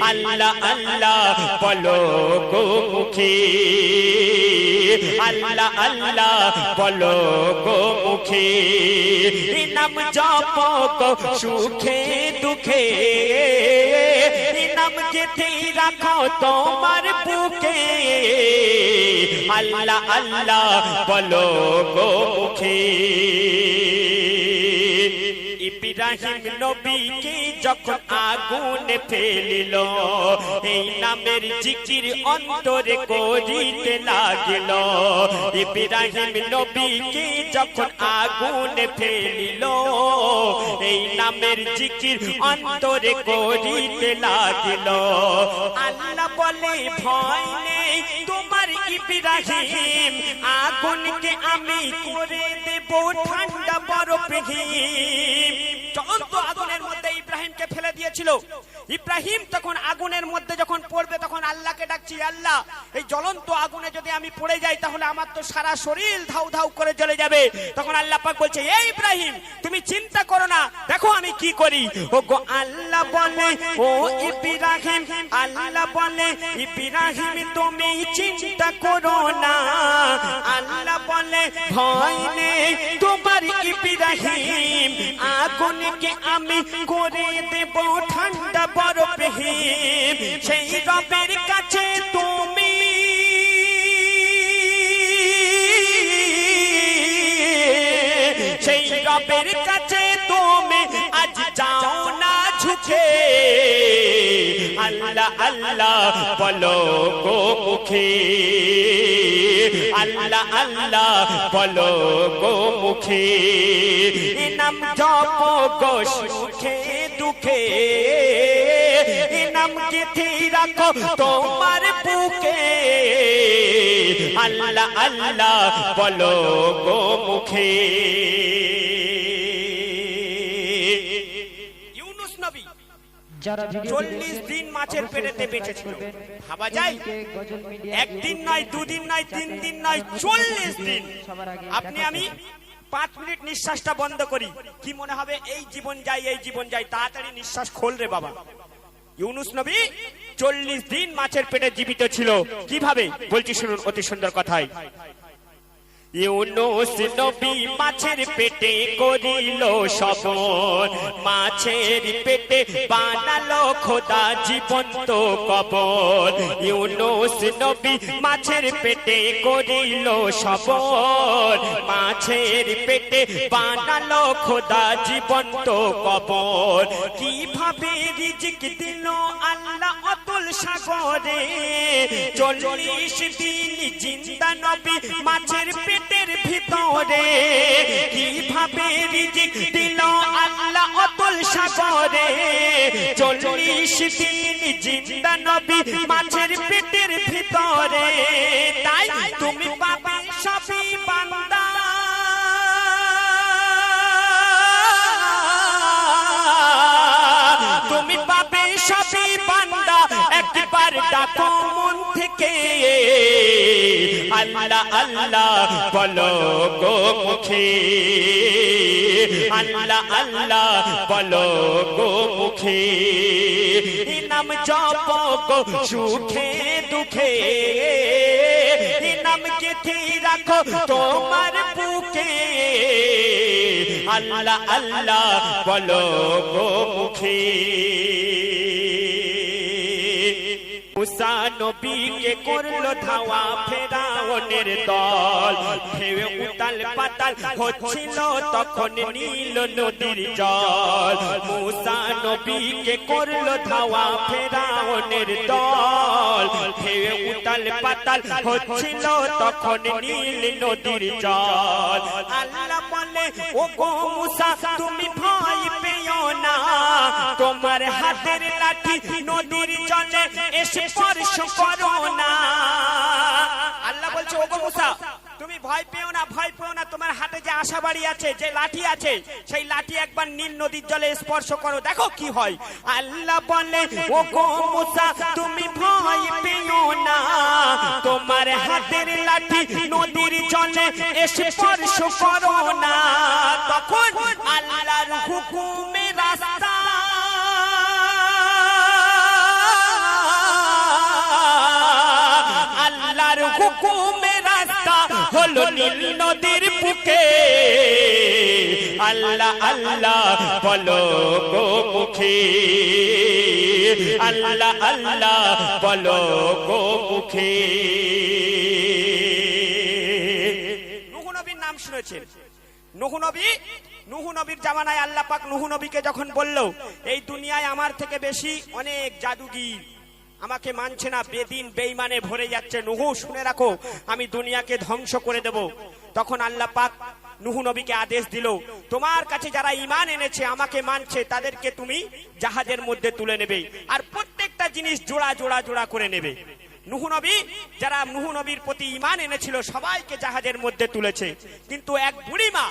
আল্লাহ আল্লাহ, বলো গো মুখে। আল্লাহ আল্লাহ, বলো গো মুখে। নাম জপ সুখে দুঃখে। নাম গেথে রাখো তোমার বুকে। আল্লাহ আল্লাহ, বলো গো মুখে। ইব্রাহিম নবীকে যখন আগুনে ফেলিল, এই নামের জিকির অন্তরে করিতে লাগিল। ইব্রাহিম নবীকে যখন আগুনে ফেলিল, এই নামের জিকির অন্তরে করিতে লাগিল। আল্লাহ বলে, ভয় নেই, তোমার ইব্রাহিম আগুনকে আমি করে দেব। ঠান্ডা বরফহীন জ্বলন্ত আগুনের মধ্যে ইব্রাহিমকে ফেলে দিয়েছিল। ইব্রাহিম তখন আগুনের মধ্যে যখন পড়বে, তখন আল্লাহকে ডাকছি, আল্লাহ, এই জ্বলন্ত আগুনে যদি আমি পড়ে যাই, তাহলে আমার তো সারা শরীর ধাউ ধাউ করে জ্বলে যাবে। তখন আল্লাহ পাক বলছে, এই ইব্রাহিম, তুমি চিন্তা করো না। দেখো আমি কি করি। ও গো আল্লাহ বলে, ও ইব্রাহিম, আল্লাহ বলে, ইব্রাহিম, তুমি চিন্তা করো না। আল্লাহ বলে, ভয় নেই তোমার ইব্রাহিম আগুনকে আমি করে দেব ঠান্ডা বরফহীন সেই রবের কাছে আল্লাহ আল্লাহ, বলো গো মুখে। আল্লাহ আল্লাহ, বলো গো মুখে। নাম জপ গো সুখে দুঃখে। নাম গেথে রাখো তোমার বুকে। আল্লাহ আল্লাহ, বলো গো মুখে। চল্লিশ দিন মাছের পেটেতে বেঁচেছিল। ভাবা যায়? একদিন নয় দুদিন নয় তিন দিন নয় চল্লিশ দিন। আপনি আমি পাঁচ মিনিট নিঃশ্বাসটা বন্ধ করি। কি মনে হবে? এই জীবন যাই এই জীবন যাই তাড়াতাড়ি নিঃশ্বাস খোল রে বাবা। ইউনুস নবী চল্লিশ দিন মাছের পেটে জীবিত ছিল। কীভাবে? বলছি শুনুন অতি সুন্দর কথাই ইউনুস নবী মাছের পেটে করিল সবন মাছের পেটে বানালো খোদা জীবন্ত কবর। ইউনুস নবী মাছের পেটে করিল সবন মাছের পেটে বানালো খোদা জীবন্ত কবর। কীভাবে রিজিক দিল আল্লাহ অতুল সাগরে? চল্লিশ দিন জিন্দা নবী মাছের পেটের ভিতরে। কীভাবে রিজিক দিল আল্লাহ অতুল সাগরে? চল্লিশ দিন জিন্দা নবী মাছের পেটের ভিতরে। তাই তুমি পাবে সবই বান্দা। তুমি পাবে সবই বান্দা। একবার ডাকো মন থেকে আল্লাহ আল্লাহ বলো গো মুখে আল্লাহ আল্লাহ বলো গো মুখে নাম জপ গো সুখে দুঃখে নাম গেথে রাখো তোমার বুকে আল্লাহ আল্লাহ বলো গো মুখে মুসা নবীকে করল ধাওয়া ফেরাউনের দল। ভেবে উতাল পাতাল হচ্ছিল তখন নীল নদীর জল। মুসা নবীকে করল ধাওয়া দল। উতাল পাতাল হচ্ছিল তখন নীল নদীর জল। আল্লাহ বলে ও গো মুসা, তুমি ভয় পেও না। তোমার হাতের লাঠি নদীর জলে এসে স্পর্শ করো না। আল্লাহ বলছে ও গো মুসা, তুমি ভয় পেও না, ভয় পেও না। তোমার হাতে যে আশা বাড়ি আছে, যে লাঠি আছে, সেই লাঠি একবার নীল নদীর জলে স্পর্শ করো। দেখো কি হয়। আল্লাহ বলে ও মুসা, তুমি ভয় পেও না। তোমার হাতের লাঠি নদীর জলে স্পর্শ করো না। তখন আল্লাহর হুকুমে হুকুমে রাস্তা হলো নীল নদীর বুকে। আল্লাহ আল্লাহ, বলো গো মুখে। আল্লাহ আল্লাহ, বলো গো নাম জামানায় আল্লাহ নুহু নবীকে যখন বলল, এই দুনিয়ায় আমার থেকে বেশি অনেক জাদুগির। আমাকে মানছে না, বেদিন বেইমানে ভরে যাচ্ছে। নুহু, শুনে রাখো, আমি দুনিয়াকে ধ্বংস করে দেব। তখন আল্লাহ পাক নুহু নবীকে আদেশ দিল, তোমার কাছে যারা ইমান এনেছে, আমাকে মানছে, তাদেরকে তুমি জাহাজের মধ্যে তুলে নেবে আর প্রত্যেকটা জিনিস জোড়া জোড়া জোড়া করে নেবে। নুহু নবী, যারা নুহু নবীর প্রতি ইমান এনেছিল, সবাইকে জাহাজের মধ্যে তুলেছে। কিন্তু এক বুড়িমা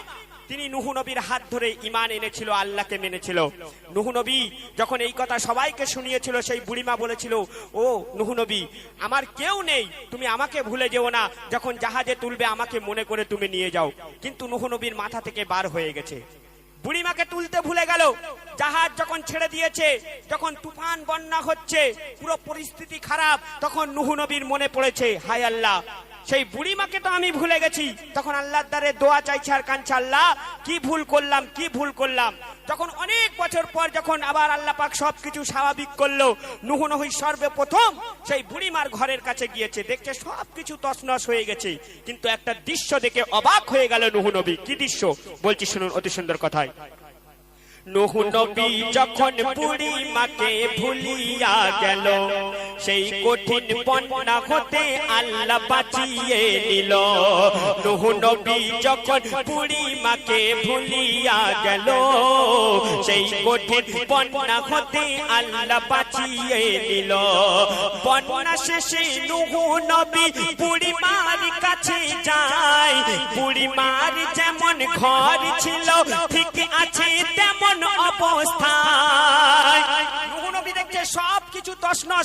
তিনি নুহু নবীর হাত ধরে ইমান এনেছিল, আল্লাহকে মেনেছিল। নুহু নবী যখন এই কথা সবাইকে শুনিয়েছিল, সেই বুড়িমা বলেছিল, ও নুহু নবী, আমার কেউ নেই, তুমি আমাকে ভুলে যেও না, যখন জাহাজে তুলবে আমাকে মনে করে তুমি নিয়ে যাও। কিন্তু নুহু নবীর মাথা থেকে বার হয়ে গেছে। বুড়িমাকে তুলতে ভুলে গেল। জাহাজ যখন ছেড়ে দিয়েছে, যখন তুফান বন্যা হচ্ছে, পুরো পরিস্থিতি খারাপ, তখন নুহু নবীর মনে পড়েছে, হায় আল্লাহ সেই বুড়িমাকে তো আমি ভুলে গেছি। তখন আল্লাহর দ্বারে দোয়া চাইছে আর কাঁদছে, আল্লাহ, কি ভুল করলাম, কি ভুল করলাম? যখন অনেক বছর পর যখন আবার আল্লাহ পাক সবকিছু স্বাভাবিক করল, নুহু নহি সর্বপ্রথম সেই বুড়িমার ঘরের কাছে গিয়েছে। দেখছে সবকিছু তছনছ হয়ে গেছে, কিন্তু একটা দৃশ্য দেখে অবাক হয়ে গেল নুহু নবী। কি দৃশ্য? বলছি শুনুন অতি সুন্দর কথায়। নুহু নবী যখন বুড়ি মাকে ভুলিয়া গেল, সেই কঠিন বন্যা হতে আল্লাহ বাঁচিয়ে নিল। নবী যখন বুড়ি মাকে ভুলিয়া গেল, সেই কঠিন বন্যা হতে আল্লাহ বাঁচিয়ে নিল। বন্যা শেষে নুহু নবী বুড়ি মার কাছে যায়। বুড়ি মার যেমন ঘর ছিল, ঠিক আছে তেমন অবস্থায়। দেখছে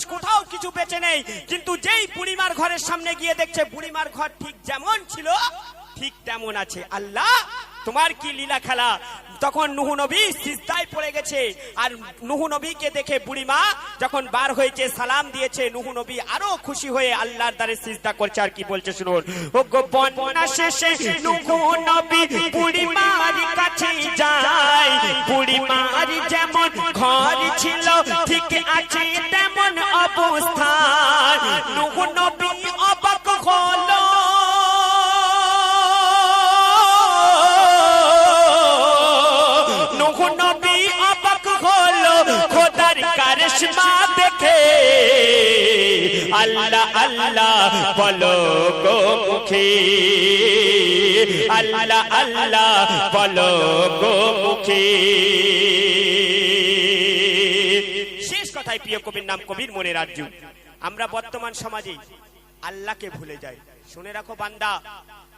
কোথাও কিছু নেই। কিন্তু যেই বুড়িমার ঘরের সামনে গিয়ে দেখছে, বুড়িমার ঘর ঠিক যেমন ছিল, ঠিক তেমন আছে। আল্লাহ তোমার কি লীলা খেলা? তখন নুহু নবী সিজদায় পড়ে গেছে। আর নুহু নবীকে দেখে বুড়িমা যখন বার হয়েছে, সালাম দিয়েছে, নুহু নবী আরও খুশি হয়ে আল্লাহর দ্বারে সিজদা করছে। আর কি বলছে শুনুন? ও গো বন্যা শেষে নুহু নবী বুড়িমার কাছে যায়। বুড়িমার যেমন ঘর ছিল, ঠিক আছে, তেমন অবস্থা নুহু নবী অবাক হলো। দেখে। আল্লাহ আল্লাহ, বলো গো মুখে। আল্লাহ আল্লাহ, বলো গো মুখে। শেষ কথায় প্রিয় কবির নাম কবির মনে রাজ্য আমরা বর্তমান সমাজে আল্লাহকে ভুলে যায়। শুনে রাখো বান্দা,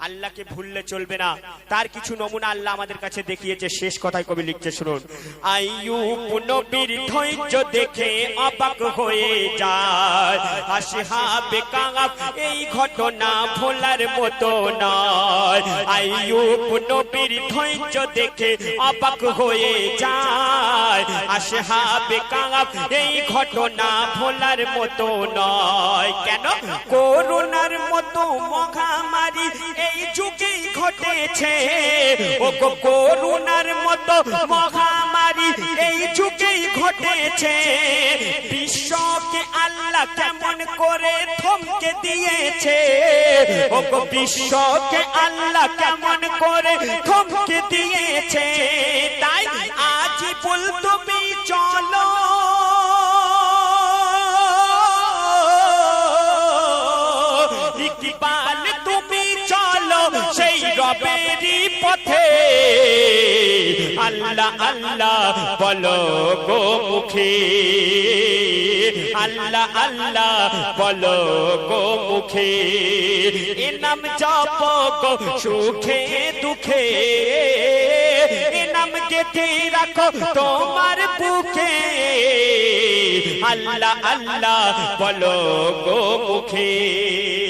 আল্লাহকে ভুললে চলবে না। তার কিছু নমুনা আল্লাহ আমাদের কাছে দেখিয়েছে। শেষ কথায় কবি লিখছে, শুনুন। আইয়ুব নবীর ধৈর্য দেখে অবাক হয়ে যায়। আসহাবে কাপ, এই ঘটনা ভোলার মতো নয়। আইয়ুব নবীর ধৈর্য দেখে অবাক হয়ে যায়। আসহাবে কাপ এই ঘটনা ভোলার মতো নয়। কেন? করোনার মতো মহামারী এই যুগেই ঘটেছে। ও করোনার মতো মহামারী এই যুগেই ঘটেছে। কেমন করে থমকে দিয়েছে? ও বিশ্বকে আল্লাহ কেমন করে থমকে দিয়েছে? তাই আজ বল তুমি চলো। আল্লাহ আল্লাহ, বলো গো মুখে। আল্লাহ আল্লাহ, বলো গো মুখে। এ নাম জপ গো সুখে, দুঃখে। এ নাম গেথে রাখো তোমার বুকে। আল্লাহ আল্লাহ, বলো গো মুখে।